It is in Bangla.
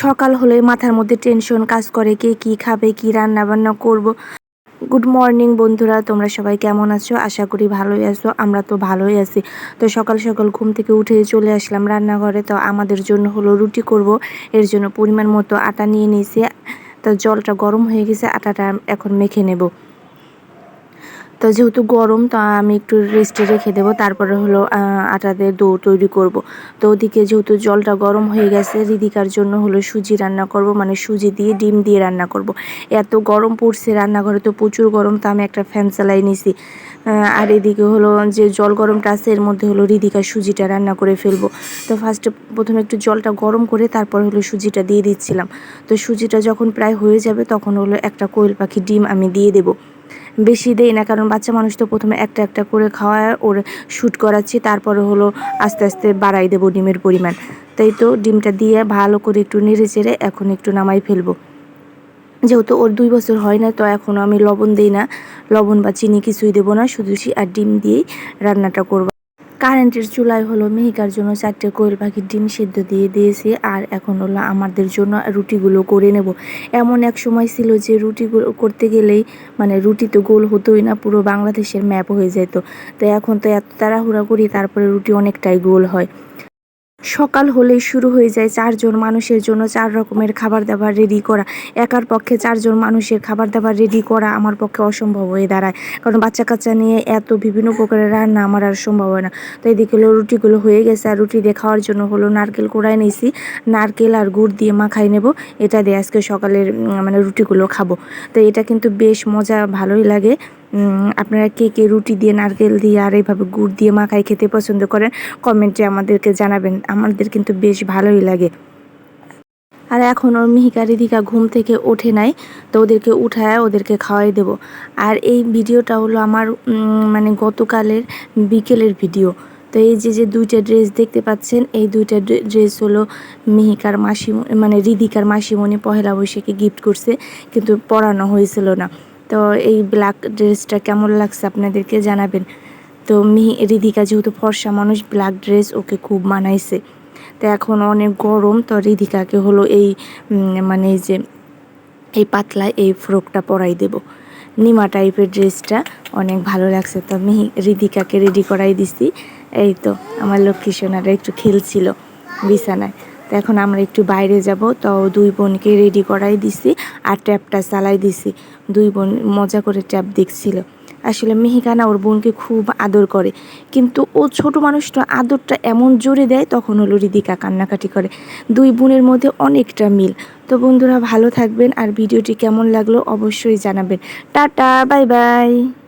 সকাল হলে মাথার মধ্যে টেনশন কাজ করে কে কি খাবে, কি রান্না বান্না করব। গুড মর্নিং বন্ধুরা, তোমরা সবাই কেমন আছো? আশা করি ভালোই আছো, আমরা তো ভালোই আছি। তো সকাল সকাল ঘুম থেকে উঠে চলে আসলাম রান্নাঘরে। তো আমাদের জন্য হলো রুটি করব, এর জন্য পরিমাণ মতো আটা নিয়ে নিয়েছি। তো জলটা গরম হয়ে গেছে, আটাটা এখন মেখে নেব। তো যেহেতু গরম, তো আমি একটু রেস্টে রেখে দেবো। তারপরে হলো আটা দিয়ে দো তৈরি করব। তো ওদিকে যেহেতু জলটা গরম হয়ে গেছে, রিদিকার জন্য হলো সুজি রান্না করব। মানে সুজি দিয়ে ডিম দিয়ে রান্না করব। এত গরম পড়ছে রান্নাঘরে, তো প্রচুর গরম, তো আমি একটা ফ্যান চালাই নিছি। আর এদিকে হলো যে জল গরমটা আছে, এর মধ্যে হলো রিদিকা সুজিটা রান্না করে ফেলব। তো ফার্স্টে প্রথমে একটু জলটা গরম করে, তারপর হলো সুজিটা দিয়ে দিচ্ছিলাম। তো সুজিটা যখন প্রায় হয়ে যাবে, তখন হলো একটা কোয়েল পাখি ডিম আমি দিয়ে দেবো। বেশি দেই না, কারণ বাচ্চা মানুষ তো প্রথমে একটা একটা করে খাওয়া ওর শ্যুট করাচ্ছি, তারপরে হলো আস্তে আস্তে বাড়াই দেবো ডিমের পরিমাণ। তাই তো ডিমটা দিয়ে ভালো করে একটু নেড়ে চেড়ে এখন একটু নামাই ফেলব। যেহেতু ওর দুই বছর হয় না, তো এখনও আমি লবণ দিই না। লবণ বা চিনি কিছুই দেবো না, শুধু আর ডিম দিয়েই রান্নাটা করব। কারেন্টের চুলাই হলো মেহিকার জন্য চারটে কোয়েল পাখির ডিম সেদ্ধ দিয়ে দিয়েছি, আর এখন হলো আমাদের জন্য রুটিগুলো করে নেব। এমন এক সময় ছিল যে রুটিগুলো করতে গেলেই মানে রুটি তো গোল হতোই না, পুরো বাংলাদেশের ম্যাপ হয়ে যেত তো এখন তো এত তাড়াহুড়া করি, তারপরে রুটি অনেকটাই গোল হয়। সকাল হলেই শুরু হয়ে যায় চারজন মানুষের জন্য চার রকমের খাবার দাবার রেডি করা। একার পক্ষে চারজন মানুষের খাবার দাবার রেডি করা আমার পক্ষে অসম্ভব হয়ে দাঁড়ায়। কারণ বাচ্চা কাচ্চা নিয়ে এত বিভিন্ন প্রকারের রান্না আমার আর সম্ভব হয় না। তো এদিকে রুটিগুলো হয়ে গেছে আর রুটি দিয়ে খাওয়ার জন্য হলো নারকেল কোড়ায় নিয়েছি। নারকেল আর গুড় দিয়ে মাখাই নেব। এটা দিয়ে আজকে সকালের মানে রুটিগুলো খাব। তো এটা কিন্তু বেশ মজা ভালোই লাগে। আপনারা কে কে রুটি দিয়ে, নারকেল দিয়ে আর এইভাবে গুড় দিয়ে মাখাই খেতে পছন্দ করেন কমেন্টে আমাদেরকে জানাবেন। আমাদের কিন্তু বেশ ভালোই লাগে। আর এখন ওর মিহিকা রিধিকা ঘুম থেকে ওঠে নাই, তো ওদেরকে উঠায়, ওদেরকে খাওয়াই দেব। আর এই ভিডিওটা হলো আমার মানে গতকালের বিকেলের ভিডিও। তো এই যে যে দুইটা ড্রেস দেখতে পাচ্ছেন, এই দুইটা ড্রেস হলো মিহিকার মাসি মানে রিধিকার মাসিমণি পহেলা বৈশাখে গিফট করছে, কিন্তু পরানো হয়েছিল না। তো এই ব্ল্যাক ড্রেসটা কেমন লাগছে আপনাদেরকে জানাবেন। তো মিহি রিধিকা যেহেতু ফর্সা মানুষ ব্ল্যাক ড্রেস ওকে খুব মানাইছে। তো এখন অনেক গরম, তো রিধিকাকে হলো এই মানে যে, এই পাতলা এই ফ্রকটা পরাই দেব। নিমা টাইপের ড্রেসটা অনেক ভালো লাগছে। তো মিহি রিধিকাকে রেডি করাই দিছি। এই তো, আমার লক্ষ্মী সোনারা একটু খেলছিল বিছানায়। তো এখন আমরা একটু বাইরে যাব। তো দুই বোনকে রেডি করাই দিছি আর ট্যাপটা চালাই দিছি। দুই বোন মজা করে ট্যাপ দেখছিল। আসলে মেহিকানা ওর বোনকে খুব আদর করে। কিন্তু ও ছোট মানুষটা আদরটা এমন জোরে দেয়, তখন হলো রিদিকা কান্নাকাটি করে। দুই বোনের মধ্যে অনেকটা মিল। তো বন্ধুরা ভালো থাকবেন আর ভিডিওটি কেমন লাগল অবশ্যই জানাবেন। Ta-ta, bye bye.